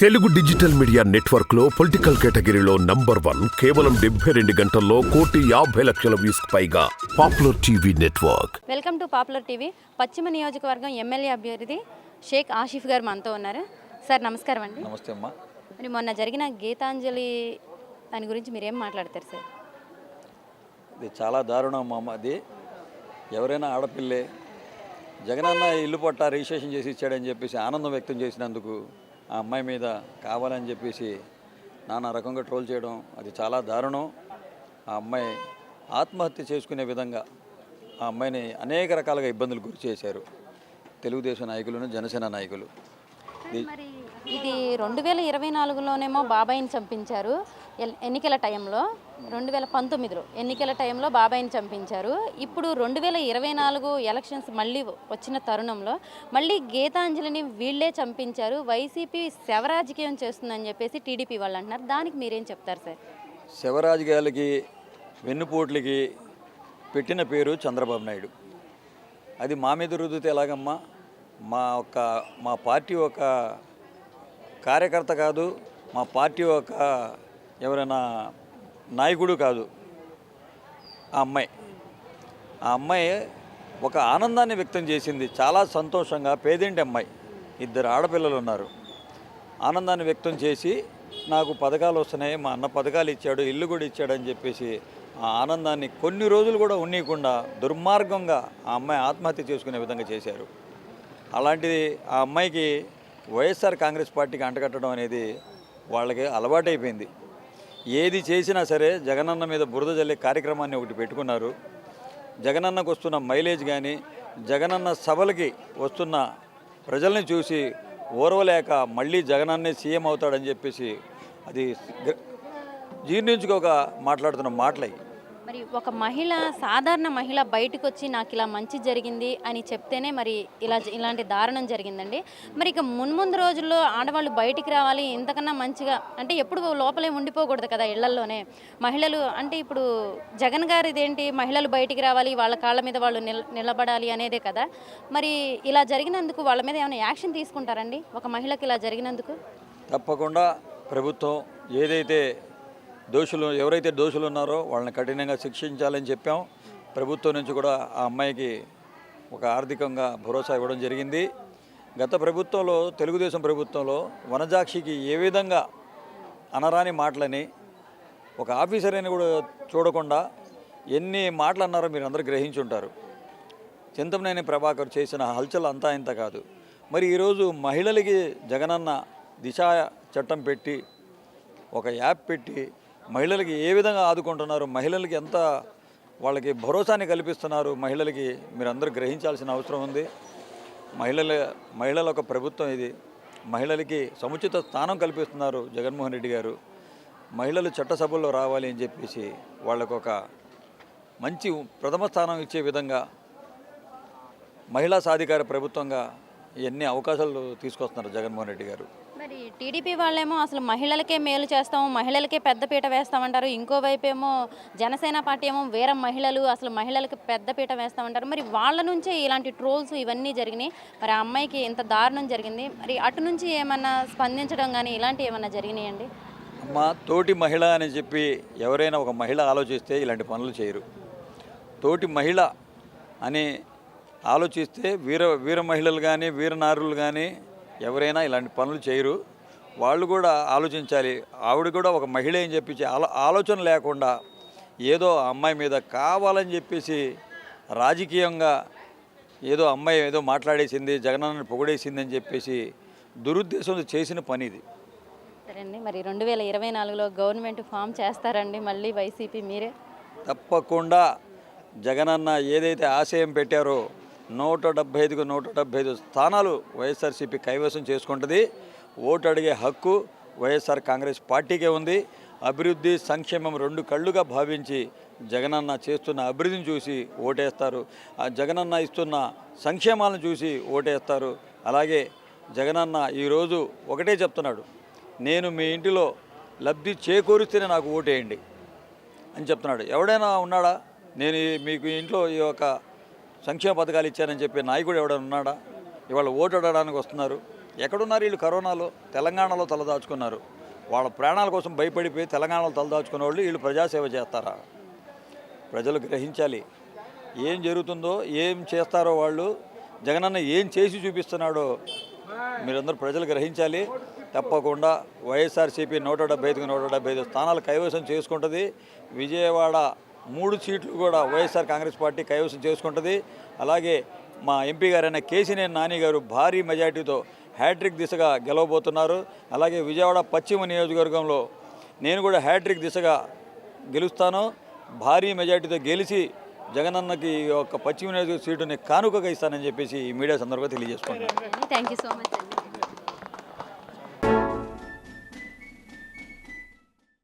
Telugu digital media నెట్వర్క్లో political కేటగిరీలో number one కేవలం డెబ్బై రెండు గంటల్లో కోటి యాభై లక్షల వ్యూస్ పైగా popular TV network. Welcome to popular TV. పశ్చిమ నియోజకవర్గం ఎమ్మెల్యే అభ్యర్థి షేక్ ఆషిఫ్ గారు మనతో ఉన్నారు. సార్ నమస్కారం అండి. నమస్తే అమ్మా. మరి మొన్న జరిగిన గీతాంజలి దాని గురించి మీరు ఏం మాట్లాడతారు సార్? ఇది చాలా దారుణం అమ్మ. అది ఎవరైనా ఆడపిల్లే జగనన్న ఇల్లు పట్ట రిజిస్ట్రేషన్ చేసి ఇచ్చాడని చెప్పేసి ఆనందం వ్యక్తం చేసినందుకు ఆ అమ్మాయి మీద కావాలని చెప్పేసి నానా రకంగా ట్రోల్ చేయడం అది చాలా దారుణం. ఆ అమ్మాయి ఆత్మహత్య చేసుకునే విధంగా ఆ అమ్మాయిని అనేక రకాలుగా ఇబ్బందులు గురి చేశారు. తెలుగుదేశం నాయకులను జనసేన నాయకులు. ఇది- ఇది రెండు వేల ఇరవై నాలుగులోనేమో బాబాయిని చంపించారు. ఎన్నికల టైంలో. రెండు వేల పంతొమ్మిదిలో ఎన్నికల టైంలో బాబాయిని చంపించారు. ఇప్పుడు రెండు వేల ఇరవై నాలుగు ఎలక్షన్స్ మళ్ళీ వచ్చిన తరుణంలో మళ్ళీ గీతాంజలిని వీళ్ళే చంపించారు. వైసీపీ శవరాజకీయం చేస్తుందని చెప్పేసి టీడీపీ వాళ్ళు అంటున్నారు. దానికి మీరేం చెప్తారు సార్? శవరాజకీయాలకి వెన్నుపోట్లకి పెట్టిన పేరు చంద్రబాబు నాయుడు. అది మా మీద రుద్దితే ఎలాగమ్మా? మా ఒక మా పార్టీ ఒక కార్యకర్త కాదు మా పార్టీ ఒక ఎవరైనా నాయకుడు కాదు. ఆ అమ్మాయి. ఆ అమ్మాయి ఒక ఆనందాన్ని వ్యక్తం చేసింది. చాలా సంతోషంగా పేదింటి అమ్మాయి. ఇద్దరు ఆడపిల్లలు ఉన్నారు. ఆనందాన్ని వ్యక్తం చేసి నాకు పథకాలు వస్తున్నాయి మా అన్న పథకాలు ఇచ్చాడు ఇల్లు కూడా ఇచ్చాడు అని చెప్పేసి ఆ ఆనందాన్ని కొన్ని రోజులు కూడా ఉండకుండా దుర్మార్గంగా ఆ అమ్మాయి ఆత్మహత్య చేసుకునే విధంగా చేశారు. అలాంటిది ఆ అమ్మాయికి వైఎస్ఆర్ కాంగ్రెస్ పార్టీకి అంటగట్టడం అనేది వాళ్ళకి అలవాటైపోయింది. ఏది చేసినా సరే జగనన్న మీద బురద జల్లే కార్యక్రమాన్ని ఒకటి పెట్టుకున్నారు. జగనన్నకు వస్తున్న మైలేజ్ కానీ జగనన్న సభలకి వస్తున్న ప్రజల్ని చూసి ఓర్వలేక మళ్ళీ జగనన్నే సీఎం అవుతాడని చెప్పేసి అది జీర్ణించుకోక మాట్లాడుతున్న మాటలయ్యి మరి ఒక మహిళ సాధారణ మహిళ బయటకు వచ్చి నాకు ఇలా మంచి జరిగింది అని చెప్తేనే మరి ఇలా ఇలాంటి దారుణం జరిగిందండి. మరి ఇక మున్ముందు రోజుల్లో ఆడవాళ్ళు బయటికి రావాలి ఇంతకన్నా మంచిగా అంటే ఎప్పుడు లోపలే ఉండిపోకూడదు కదా ఇళ్ళల్లోనే. మహిళలు అంటే ఇప్పుడు జగన్ గారు ఏంటి మహిళలు బయటికి రావాలి వాళ్ళ కాళ్ళ మీద వాళ్ళు నిలబడాలి అనేదే కదా. మరి ఇలా జరిగినందుకు వాళ్ళ మీద ఏమైనా యాక్షన్ తీసుకుంటారండి? ఒక మహిళకి ఇలా జరిగినందుకు? తప్పకుండా ప్రభుత్వం ఏదైతే దోషులు ఎవరైతే దోషులు ఉన్నారో వాళ్ళని కఠినంగా శిక్షించాలని చెప్పాం. ప్రభుత్వం నుంచి కూడా ఆ అమ్మాయికి ఒక ఆర్థికంగా భరోసా ఇవ్వడం జరిగింది. గత ప్రభుత్వంలో తెలుగుదేశం ప్రభుత్వంలో వనజాక్షికి ఏ విధంగా అనరాని మాటలని ఒక ఆఫీసర్ అని కూడా చూడకుండా ఎన్ని మాటలు అన్నారో మీరు అందరూ గ్రహించుంటారు. చింతమనేని ప్రభాకర్ చేసిన హల్చల్ అంతా ఇంత కాదు. మరి ఈరోజు మహిళలకి జగనన్న దిశ చట్టం పెట్టి ఒక యాప్ పెట్టి మహిళలకి ఏ విధంగా ఆదుకుంటున్నారు? మహిళలకి ఎంత వాళ్ళకి భరోసాని కల్పిస్తున్నారు? మహిళలకి మీరందరూ గ్రహించాల్సిన అవసరం ఉంది. మహిళల మహిళల ఒక ప్రభుత్వం ఇది. మహిళలకి సముచిత స్థానం కల్పిస్తున్నారు జగన్మోహన్ రెడ్డి గారు. మహిళలు చట్టసభల్లో రావాలి అని చెప్పేసి వాళ్ళకు ఒక మంచి ప్రథమ స్థానం ఇచ్చే విధంగా మహిళా సాధికార ప్రభుత్వంగా ఎన్ని అవకాశాలు తీసుకొస్తున్నారు జగన్మోహన్ రెడ్డి గారు. మరి టీడీపీ వాళ్ళేమో అసలు మహిళలకే మేలు చేస్తాము మహిళలకే పెద్దపీట వేస్తామంటారు. ఇంకోవైపు ఏమో జనసేన పార్టీ ఏమో వేరే మహిళలు అసలు మహిళలకి పెద్దపీట వేస్తామంటారు. మరి వాళ్ళ నుంచే ఇలాంటి ట్రోల్స్ ఇవన్నీ జరిగినాయి. మరి ఆ అమ్మాయికి ఇంత దారుణం జరిగింది. మరి అటు నుంచి ఏమన్నా స్పందించడం కానీ ఇలాంటివి ఏమన్నా జరిగినాయండి? అమ్మ తోటి మహిళ అని చెప్పి ఎవరైనా ఒక మహిళ ఆలోచిస్తే ఇలాంటి పనులు చేయరు. తోటి మహిళ అని ఆలోచిస్తే వీర వీర మహిళలు కానీ వీరనారులు కానీ ఎవరైనా ఇలాంటి పనులు చేయరు. వాళ్ళు కూడా ఆలోచించాలి. ఆవిడ కూడా ఒక మహిళ అని చెప్పి ఆలో ఆలోచన లేకుండా ఏదో అమ్మాయి మీద కావాలని చెప్పేసి రాజకీయంగా ఏదో అమ్మాయి ఏదో మాట్లాడేసింది జగనన్నని పొగడేసింది అని చెప్పేసి దురుద్దేశంతో చేసిన పని ఇది. సరే అండి. మరి రెండు వేల ఇరవై నాలుగులో గవర్నమెంట్ ఫామ్ చేస్తారండి మళ్ళీ వైసీపీ మీరే? తప్పకుండా. జగనన్న ఏదైతే ఆశయం పెట్టారో నూట డెబ్బై ఐదుకు నూట డెబ్బై ఐదు స్థానాలు వైఎస్ఆర్సీపీ కైవసం చేసుకుంటుంది. ఓటు అడిగే హక్కు వైఎస్ఆర్ కాంగ్రెస్ పార్టీకే ఉంది. అభివృద్ధి సంక్షేమం రెండు కళ్ళుగా భావించి జగనన్న చేస్తున్న అభివృద్ధిని చూసి ఓటేస్తారు. ఆ జగనన్న ఇస్తున్న సంక్షేమాలను చూసి ఓటేస్తారు. అలాగే జగనన్న ఈరోజు ఒకటే చెప్తున్నాడు నేను మీ ఇంటిలో లబ్ధి చేకూరిస్తేనే నాకు ఓటేయండి అని చెప్తున్నాడు. ఎవడైనా ఉన్నాడా? నేను మీకు ఇంట్లో ఈ యొక్క సంక్షేమ పథకాలు ఇచ్చానని చెప్పి నాయకుడు ఎవడైనా ఉన్నాడా? ఇవాళ ఓటు అడగడానికి వస్తున్నారు. ఎక్కడున్నారు వీళ్ళు కరోనాలో? తెలంగాణలో తలదాచుకున్నారు వాళ్ళ ప్రాణాల కోసం భయపడిపోయి తెలంగాణలో తలదాచుకున్న వాళ్ళు వీళ్ళు ప్రజాసేవ చేస్తారా? ప్రజలు గ్రహించాలి. ఏం జరుగుతుందో ఏం చేస్తారో వాళ్ళు జగనన్న ఏం చేసి చూపిస్తున్నాడో మీరందరూ ప్రజలు గ్రహించాలి. తప్పకుండా వైఎస్ఆర్సీపీ నూట డెబ్బై ఐదుకు నూట డెబ్బై ఐదు స్థానాలు కైవసం చేసుకుంటుంది. విజయవాడ మూడు సీట్లు కూడా వైఎస్ఆర్ కాంగ్రెస్ పార్టీ కైవసం చేసుకుంటుంది. అలాగే మా ఎంపీ గారైన కేసినేని నాని గారు భారీ మెజార్టీతో హ్యాట్రిక్ దిశగా గెలవబోతున్నారు. అలాగే విజయవాడ పశ్చిమ నియోజకవర్గంలో నేను కూడా హ్యాట్రిక్ దిశగా గెలుస్తాను. భారీ మెజార్టీతో గెలిచి జగనన్నకి ఒక పశ్చిమ నియోజకవర్గ సీటుని కానుకగా ఇస్తానని చెప్పేసి ఈ మీడియా సందర్భంగా తెలియజేసుకుంటాను థ్యాంక్ యూ సో మచ్ అండి.